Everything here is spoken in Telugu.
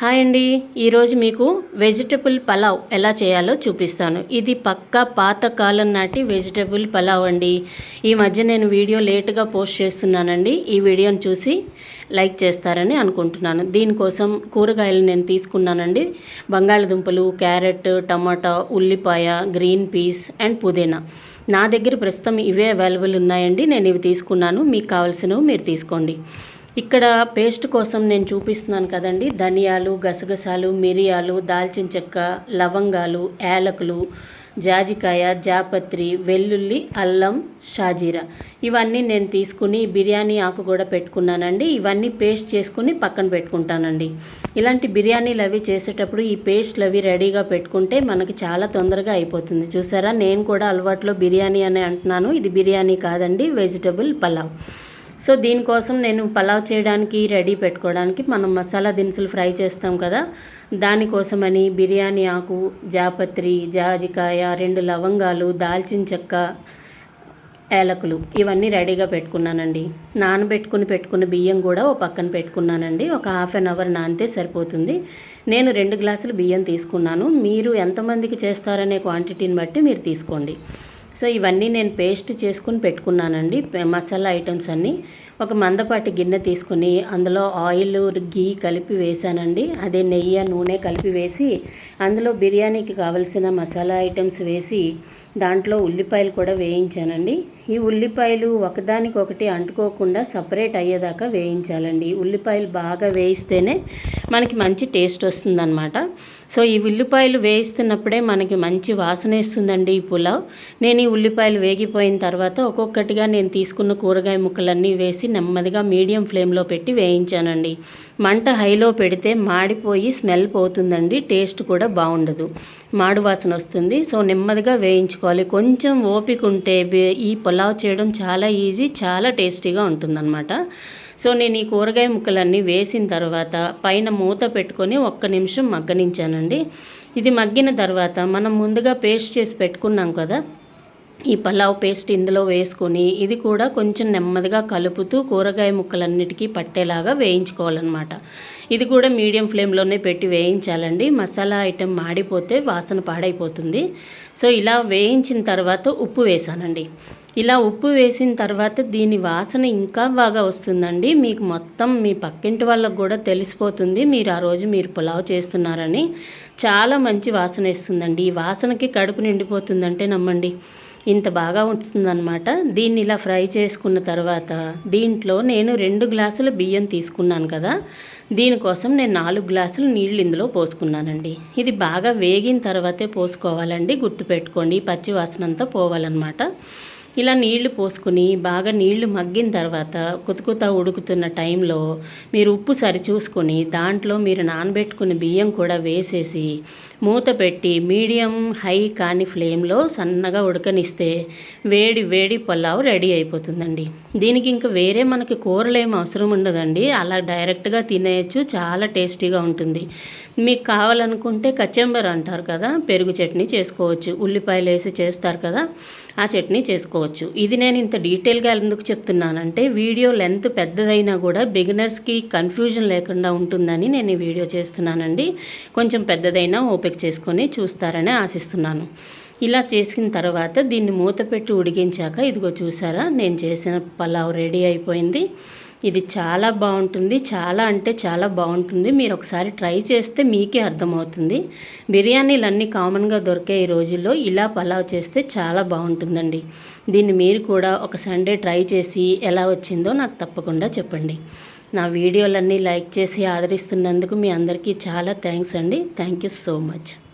హాయ్ అండి. ఈరోజు మీకు వెజిటబుల్ పలావ్ ఎలా చేయాలో చూపిస్తాను. ఇది పక్కా పాతకాలం నాటి వెజిటబుల్ పలావ్ అండి. ఈ మధ్య నేను వీడియో లేట్గా పోస్ట్ చేస్తున్నానండి. ఈ వీడియోని చూసి లైక్ చేస్తారని అనుకుంటున్నాను. దీనికోసం కూరగాయలు నేను తీసుకున్నానండి. బంగాళదుంపలు క్యారెట్ టమాటా ఉల్లిపాయ గ్రీన్ పీస్ అండ్ పుదీనా. నా దగ్గర ప్రస్తుతం ఇవే అవైలబుల్ ఉన్నాయండి. నేను ఇవి తీసుకున్నాను. మీకు కావాల్సినవి మీరు తీసుకోండి. ఇక్కడ పేస్ట్ కోసం నేను చూపిస్తున్నాను కదండి. ధనియాలు గసగసాలు మిరియాలు దాల్చిన చెక్క లవంగాలు యాలకులు జాజికాయ జాపత్రి వెల్లుల్లి అల్లం షాజీరా. ఇవన్నీ నేను తీసుకుని బిర్యానీ ఆకు కూడా పెట్టుకున్నానండి. ఇవన్నీ పేస్ట్ చేసుకుని పక్కన పెట్టుకుంటానండి. ఇలాంటి బిర్యానీలు అవి చేసేటప్పుడు ఈ పేస్ట్లు అవి రెడీగా పెట్టుకుంటే మనకి చాలా తొందరగా అయిపోతుంది. చూసారా? నేను కూడా అలవాట్లో బిర్యానీ అని అంటున్నాను. ఇది బిర్యానీ కాదండి వెజిటబుల్ పలావ్. సో దీనికోసం నేను పలావ్ చేయడానికి రెడీ పెట్టుకోవడానికి మనం మసాలా దినుసులు ఫ్రై చేస్తాం కదా. దానికోసమని బిర్యానీ ఆకు జాపత్రి జాజికాయ రెండు లవంగాలు దాల్చిన చెక్క ఏలకులు ఇవన్నీ రెడీగా పెట్టుకున్నానండి. నానబెట్టుకుని పెట్టుకున్న బియ్యం కూడా ఓ పక్కన పెట్టుకున్నానండి. ఒక హాఫ్ అన్ అవర్ నానితే సరిపోతుంది. నేను రెండు గ్లాసులు బియ్యం తీసుకున్నాను. మీరు ఎంతమందికి చేస్తారనే క్వాంటిటీని బట్టి మీరు తీసుకోండి. సో ఇవన్నీ నేను పేస్ట్ చేసుకుని పెట్టుకున్నానండి. మసాలా ఐటమ్స్ అన్నీ. ఒక మందపాటి గిన్నె తీసుకుని అందులో ఆయిల్ గీ కలిపి వేసానండి అదే నెయ్యి నూనె కలిపి వేసి అందులో బిర్యానీకి కావలసిన మసాలా ఐటమ్స్ వేసి దాంట్లో ఉల్లిపాయలు కూడా వేయించానండి. ఈ ఉల్లిపాయలు ఒకదానికొకటి అంటుకోకుండా సపరేట్ అయ్యేదాకా వేయించాలండి. ఉల్లిపాయలు బాగా వేయిస్తేనే మనకి మంచి టేస్ట్ వస్తుందన్నమాట. సో ఈ ఉల్లిపాయలు వేయిస్తున్నప్పుడే మనకి మంచి వాసన వేస్తుందండి ఈ పులావ్. నేను ఈ ఉల్లిపాయలు వేగిపోయిన తర్వాత ఒక్కొక్కటిగా నేను తీసుకున్న కూరగాయ ముక్కలన్నీ వేసి నెమ్మదిగా మీడియం ఫ్లేమ్లో పెట్టి వేయించానండి. మంట హైలో పెడితే మాడిపోయి స్మెల్ పోతుందండి టేస్ట్ కూడా బాగుండదు. మాడు వాసన వస్తుంది సో నెమ్మదిగా వేయించుకోవాలి. కొంచెం ఓపిక ఉంటే ఈ పులావ్ చేయడం చాలా ఈజీ చాలా టేస్టీగా ఉంటుందన్నమాట. సో నేను ఈ కూరగాయ ముక్కలన్నీ వేసిన తర్వాత పైన మూత పెట్టుకొని ఒక్క నిమిషం మగ్గనించానండి. ఇది మగ్గిన తర్వాత మనం ముందుగా పేస్ట్ చేసి పెట్టుకున్నాం కదా ఈ పలావ్ పేస్ట్ ఇందులో వేసుకొని ఇది కూడా కొంచెం నెమ్మదిగా కలుపుతూ కూరగాయ ముక్కలన్నిటికీ పట్టేలాగా వేయించుకోవాలన్నమాట. ఇది కూడా మీడియం ఫ్లేమ్లోనే పెట్టి వేయించాలండి. మసాలా ఐటెం మాడిపోతే వాసన పాడైపోతుంది. సో ఇలా వేయించిన తర్వాత ఉప్పు వేసానండి. ఇలా ఉప్పు వేసిన తర్వాత దీని వాసన ఇంకా బాగా వస్తుందండి. మీకు మొత్తం మీ పక్కింటి వాళ్ళకు కూడా తెలిసిపోతుంది. మీరు ఆ రోజు మీరు పులావ్ చేస్తున్నారని. చాలా మంచి వాసన ఇస్తుందండి ఈ వాసనకి కడుపు నిండిపోతుందంటే నమ్మండి. ఇంత బాగా ఉంటుందన్నమాట. దీన్ని ఇలా ఫ్రై చేసుకున్న తర్వాత దీంట్లో నేను రెండు గ్లాసుల బియ్యం తీసుకున్నాను కదా. దీనికోసం నేను నాలుగు గ్లాసులు నీళ్ళు ఇందులో పోసుకున్నానండి. ఇది బాగా వేగిన తర్వాతే పోసుకోవాలండి. గుర్తుపెట్టుకోండి. పచ్చి వాసన అంతా పోవాలన్నమాట. ఇలా నీళ్ళు పోసుకుని బాగా నీళ్ళు మగ్గిన తర్వాత కుతుకుత ఉడుకుతున్న టైంలో మీరు ఉప్పు సరి చూసుకొని దాంట్లో మీరు నానబెట్టుకున్న బియ్యం కూడా వేసేసి మూత పెట్టి మీడియం హై కాని ఫ్లేమ్లో సన్నగా ఉడకనిస్తే వేడి వేడి పలావ్ రెడీ అయిపోతుందండి. దీనికి ఇంకా వేరే మనకి కూరలు ఏమి అవసరం ఉండదండి. అలా డైరెక్ట్గా తినేయచ్చు చాలా టేస్టీగా ఉంటుంది. మీకు కావాలనుకుంటే కచెంబర్ అంటారు కదా పెరుగు చట్నీ చేసుకోవచ్చు. ఉల్లిపాయలు వేసి చేస్తారు కదా ఆ చట్నీ చేసుకోవచ్చు. చేసుకోవచ్చు. ఇది నేను ఇంత డీటెయిల్గా ఎందుకు చెప్తున్నానంటే వీడియో లెంత్ పెద్దదైనా కూడా బిగినర్స్కి కన్ఫ్యూజన్ లేకుండా ఉంటుందని నేను ఈ వీడియో చేస్తున్నానండి. కొంచెం పెద్దదైనా ఓపిక చేసుకొని చూస్తారని ఆశిస్తున్నాను. ఇలా చేసిన తర్వాత దీన్ని మూత పెట్టి ఉడికించాక ఇదిగో చూసారా నేను చేసిన పలావ్ రెడీ అయిపోయింది. ఇది చాలా బాగుంటుంది చాలా అంటే చాలా బాగుంటుంది. మీరు ఒకసారి ట్రై చేస్తే మీకే అర్థమవుతుంది. బిర్యానీలు అన్నీ కామన్గా దొరికే ఈ రోజుల్లో ఇలా పలావ్ చేస్తే చాలా బాగుంటుందండి. దీన్ని మీరు కూడా ఒక సండే ట్రై చేసి ఎలా వచ్చిందో నాకు తప్పకుండా చెప్పండి. నా వీడియోలన్నీ లైక్ చేసి ఆదరిస్తున్నందుకు మీ అందరికీ చాలా థ్యాంక్స్ అండి. Thank you so much.